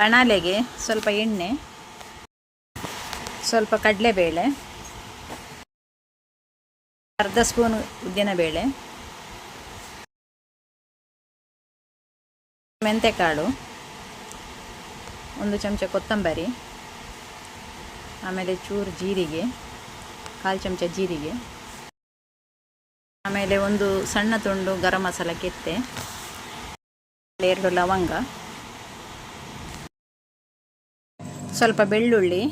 ಕಣಾಲೆಗೆ ಸ್ವಲ್ಪ ಎಣ್ಣೆ, ಸ್ವಲ್ಪ ಕಡಲೆಬೇಳೆ, ಅರ್ಧ ಸ್ಪೂನ್ ಉದ್ದಿನಬೇಳೆ, ಮೆಂತೆಕಾಳು, ಒಂದು ಚಮಚ ಕೊತ್ತಂಬರಿ, ಆಮೇಲೆ ಚೂರು ಜೀರಿಗೆ, ಕಾಲು ಚಮಚ ಜೀರಿಗೆ, ಆಮೇಲೆ ಒಂದು ಸಣ್ಣ ತುಂಡು ಗರಂ ಮಸಾಲ ಕೆತ್ತೆ, ಎರಡು ಲವಂಗ. ಸ್ವಲ್ಪ ಬೆಳ್ಳುಳ್ಳಿ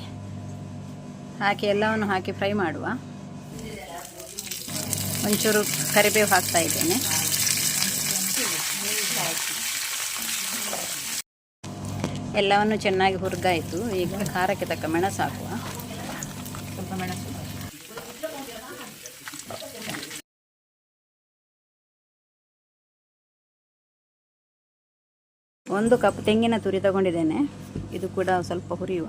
ಹಾಕಿ ಎಲ್ಲವನ್ನು ಹಾಕಿ ಫ್ರೈ ಮಾಡುವ. ಒಂಚೂರು ಕರಿಬೇವು ಹಾಕ್ತಾ ಇದ್ದೇನೆ. ಎಲ್ಲವನ್ನು ಚೆನ್ನಾಗಿ ಹುರಿದಾಯಿತು. ಈಗ ಖಾರಕ್ಕೆ ತಕ್ಕ ಮೆಣಸು ಹಾಕುವ. ಸ್ವಲ್ಪ ಮೆಣಸು ಒಂದು ಕಪ್ ತೆಂಗಿನ ತುರಿ ತಗೊಂಡಿದ್ದೇನೆ. ಇದು ಕೂಡ ಸ್ವಲ್ಪ ಹುರಿಯುವ.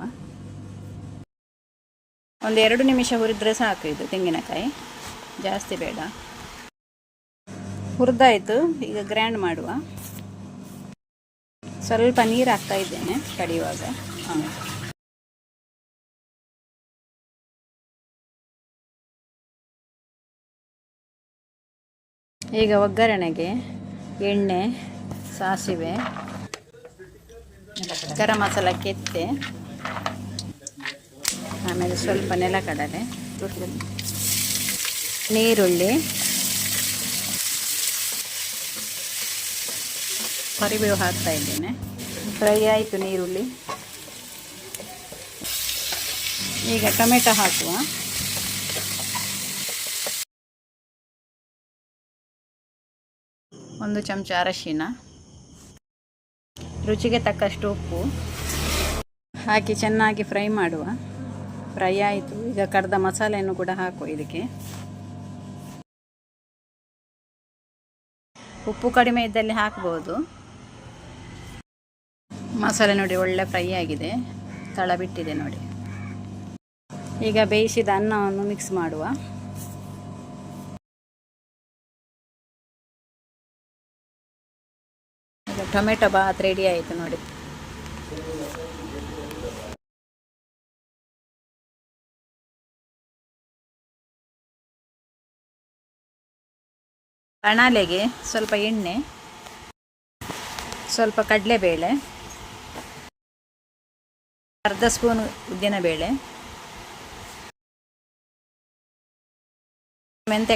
ಒಂದು ಎರಡು ನಿಮಿಷ ಹುರಿದ್ರೆ ಸಾಕು ಇದು ತೆಂಗಿನಕಾಯಿ. ಜಾಸ್ತಿ ಬೇಡ. ಹುರಿದಾಯಿತು, ಈಗ ಗ್ರ್ಯಾಂಡ್ ಮಾಡುವ. ಸ್ವಲ್ಪ ನೀರು ಹಾಕ್ತಾ ಇದ್ದೇನೆ ಕಡಿಯುವಾಗ. ಹಾಂ. ಈಗ ಒಗ್ಗರಣೆಗೆ ಎಣ್ಣೆ, ಸಾಸಿವೆ ಗರಂ ಮಸಾಲ ಕೆತ್ತೆ, ಆಮೇಲೆ ಸ್ವಲ್ಪ ನೆಲಕಡಲೆ ನೀರುಳ್ಳಿ ಕರಿಬೇವು ಹಾಕ್ತಾ ಇದ್ದೇನೆ. ಫ್ರೈ ಆಯಿತು ನೀರುಳ್ಳಿ ಈಗ ಟೊಮೆಟೊ ಹಾಕುವ. ಒಂದು ಚಮಚ ಅರಶಿನ. ರುಚಿಗೆ ತಕ್ಕಷ್ಟು ಉಪ್ಪು. ಹಾಕಿ ಚೆನ್ನಾಗಿ ಫ್ರೈ ಮಾಡುವ. ಫ್ರೈ ಆಯಿತು. ಈಗ ಕರ್ದ ಮಸಾಲೆಯನ್ನು ಕೂಡ ಹಾಕುವ ಇದಕ್ಕೆ. ಉಪ್ಪು ಕಡಿಮೆ ಇದ್ದಲ್ಲಿ ಹಾಕ್ಬೋದು. ಮಸಾಲೆ ನೋಡಿ ಒಳ್ಳೆ ಫ್ರೈ ಆಗಿದೆ. ತಳ ಬಿಟ್ಟಿದೆ ನೋಡಿ. ಈಗ ಬೇಯಿಸಿದ ಅನ್ನವನ್ನು ಮಿಕ್ಸ್ ಮಾಡುವ. ಟೊಮೆಟೊ ಬಾತ್ ರೆಡಿ ಆಯಿತು ನೋಡಿ. ಕಣಾಲೆಗೆ ಸ್ವಲ್ಪ ಎಣ್ಣೆ ಸ್ವಲ್ಪ ಕಡಲೆಬೇಳೆ ಅರ್ಧ ಸ್ಪೂನ್ ಉದ್ದಿನಬೇಳೆ ಮೆಂತೆ